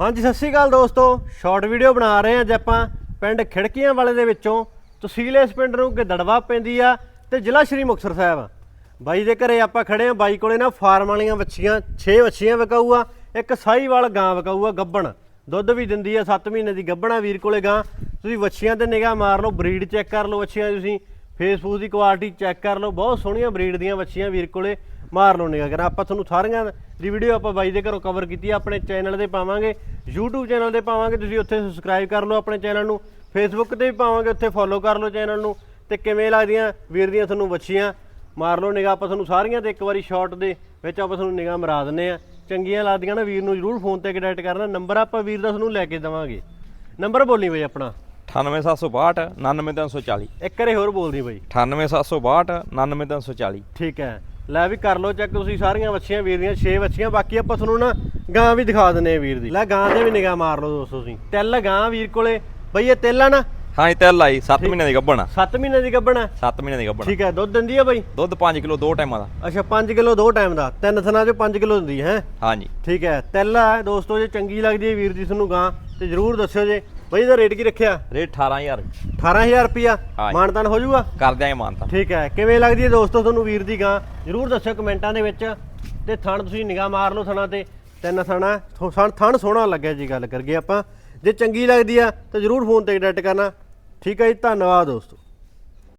ਹਾਂਜੀ, ਸਤਿ ਸ਼੍ਰੀ ਅਕਾਲ ਦੋਸਤੋ। ਸ਼ਾਰਟ ਵੀਡੀਓ ਬਣਾ ਰਹੇ ਹਾਂ ਅੱਜ ਆਪਾਂ ਪਿੰਡ ਖਿੜਕੀਆਂ ਵਾਲੇ ਦੇ ਵਿੱਚੋਂ। ਤਹਿਸੀਲ ਇਸ ਪਿੰਡ ਨੂੰ ਗਿੱਦੜਵਾ ਪੈਂਦੀ ਆ ਤੇ ਜ਼ਿਲ੍ਹਾ ਸ਼੍ਰੀ ਮੁਕਤਸਰ ਸਾਹਿਬ ਆ। ਬਾਈ ਦੇ ਘਰੇ ਆਪਾਂ ਖੜੇ ਆ ਬਾਈ ਕੋਲੇ ਨਾ ਫਾਰਮ ਵਾਲੀਆਂ ਵੱਛੀਆਂ 6 ਵੱਛੀਆਂ ਵਿਕਾਊ ਆ ਇੱਕ ਸਾਹੀਵਾਲ ਗਾਂ ਵਿਕਾਊ ਆ ਗੱਬਣ। ਦੁੱਧ ਵੀ ਦਿੰਦੀ ਆ 7 ਮਹੀਨੇ ਦੀ ਗੱਬਣਾ ਵੀਰ ਕੋਲੇ ਗਾਂ। ਤੁਸੀਂ ਵੱਛੀਆਂ ਤੇ ਨਿਗਾਹ ਮਾਰ ਲਓ, ਬਰੀਡ ਚੈੱਕ ਕਰ ਲਓ ਵੱਛੀਆਂ ਤੁਸੀਂ। ਫੇਸਬੁੱਕ ਦੀ ਕੁਆਲਿਟੀ ਚੈੱਕ ਕਰ ਲਓ। ਬਹੁਤ ਸੋਹਣੀਆਂ ਬਰੀਡ ਦੀਆਂ ਵੱਛੀਆਂ ਵੀਰ ਕੋਲੇ। ਮਾਰ ਲਓ ਨਿਗਾਹ ਕਰਾਂ ਆਪਾਂ ਤੁਹਾਨੂੰ ਸਾਰੀਆਂ ਦੀ ਵੀਡੀਓ ਆਪਾਂ ਬਾਈ ਦੇ ਘਰੋਂ ਕਵਰ ਕੀਤੀ ਆ ਆਪਣੇ ਚੈਨਲ ਤੇ ਪਾਵਾਂਗੇ YouTube ਚੈਨਲ ਤੇ ਪਾਵਾਂਗੇ ਤੁਸੀਂ ਉੱਥੇ ਸਬਸਕ੍ਰਾਈਬ ਕਰ ਲਓ ਆਪਣੇ ਚੈਨਲ ਨੂੰ Facebook ਤੇ ਵੀ ਪਾਵਾਂਗੇ ਉੱਥੇ ਫੋਲੋ ਕਰ ਲਓ ਚੈਨਲ ਨੂੰ ਤੇ ਕਿਵੇਂ ਲੱਗਦੀਆਂ? ਵੀਰ ਦੀਆਂ ਤੁਹਾਨੂੰ ਵੱਛੀਆਂ ਮਾਰ ਲਓ ਨਿਗਾਹ ਆਪਾਂ ਤੁਹਾਨੂੰ ਸਾਰੀਆਂ ਤੇ ਇੱਕ ਵਾਰੀ ਸ਼ਾਰਟ ਦੇ ਵਿੱਚ ਆਪਾਂ ਤੁਹਾਨੂੰ ਨਿਗਾਹ ਮਰਾ ਦਿੰਨੇ ਆ। ਚੰਗੀਆਂ ਲੱਗਦੀਆਂ ਨਾ ਵੀਰ ਨੂੰ ਜਰੂਰ ਫੋਨ ਤੇ ਕੰਟੈਕਟ ਕਰਨਾ ਨੰਬਰ ਆਪਾਂ ਵੀਰ ਦਾ ਤੁਹਾਨੂੰ ਲੈ ਕੇ ਦੇਵਾਂਗੇ। ਨੰਬਰ ਬੋਲੀ ਬਈ ਆਪਣਾ। 98762 99340 ਇੱਕ ਵਾਰੀ ਹੋਰ ਬੋਲਦੀ ਬਈ। 98762 99340 ਠੀਕ ਹੈ। ਲੈ ਵੀ ਕਰ ਲਓ ਚੈੱਕ ਤੁਸੀਂ ਸਾਰੀਆਂ ਵੱਛੀਆਂ ਵੀਰ ਦੀਆਂ 6 ਵੱਛੀਆਂ ਬਾਕੀ ਆਪਾਂ ਤੁਹਾਨੂੰ ਨਾ ਗਾਂ ਵੀ ਦਿਖਾ ਦਿੰਨੇ ਆ ਵੀਰ ਦੀ। ਲੈ ਗਾਂ ਤੇ ਵੀ ਨਿਗਾਹ ਮਾਰ ਲਓ ਦੋਸਤੋ ਤੁਸੀਂ। ਤਿੱਲ ਗਾਂ ਵੀਰ ਕੋਲੇ। ਬਈ ਇਹ ਤਿੱਲ ਆ ਨਾ। ਹਾਂ ਇਹ ਤਿਲ ਆਈ 7 ਮਹੀਨੇ ਦੀ ਗੱਭਣ 7 ਮਹੀਨੇ ਦੀ ਗੱਭਣ ਹੈ 7 ਮਹੀਨੇ ਦੀ ਗੱਭਣ ਠੀਕ ਹੈ ਦੁੱਧ ਦਿੰਦੀ ਆ ਬਈ? ਦੁੱਧ 5 ਕਿਲੋ ਦੋ ਟਾਈਮਾਂ ਦਾ। ਅੱਛਾ 5 ਕਿਲੋ ਦੋ ਟਾਈਮ ਦਾ। ਤਿੰਨ ਥਣਾ ਚੋਂ 5 ਕਿਲੋ ਦਿੰਦੀ ਹੈ ਹਾਂਜੀ। ਠੀਕ ਹੈ ਤਿੱਲ ਆ ਦੋਸਤੋ ਜੇ ਚੰਗੀ ਲੱਗਦੀ ਹੈ ਵੀਰ ਦੀ ਤੁਹਾਨੂੰ ਗਾਂ ਤੇ ਜਰੂਰ ਦੱਸਿਓ ਜੇ। ਬਈ ਇਹਦਾ ਰੇਟ ਕੀ ਰੱਖਿਆ? ਰੇਟ 18000 18000 ਰੁਪਿਆ ਹਾਂਜੀ। ਮਾਨਤਾਨ ਹੋ ਜਾਊਗਾ? ਕਰ ਦਿਆਂਗੇ ਮਾਨਤਾ। ਠੀਕ ਹੈ। ਕਿਵੇਂ ਲੱਗਦੀ ਹੈ ਦੋਸਤੋ ਤੁਹਾਨੂੰ ਵੀਰ ਦੀ ਗਾਂ? ਜਰੂਰ ਦੱਸਿਓ ਕਮੈਂਟਾਂ ਦੇ ਵਿੱਚ। ਤੇ ਥਣ ਤੁਸੀਂ ਨਿਗਾਹ ਮਾਰ ਲਓ ਥਣਾ ਤੇ। ਤਿੰਨ ਥਣਾ। ਥਣ ਥਣ ਸੋਹਣਾ ਲੱਗਿਆ ਜੀ ਗੱਲ ਕਰਗੇ ਆਪਾਂ। ਜੇ ਚੰਗੀ ਲੱਗਦੀ ਆ ਤਾਂ ਜਰੂਰ ਫੋਨ ਤੇ ਕੰਟੈਕਟ ਕਰਨਾ। ਠੀਕ ਹੈ ਜੀ ਧੰਨਵਾਦ ਦੋਸਤੋ।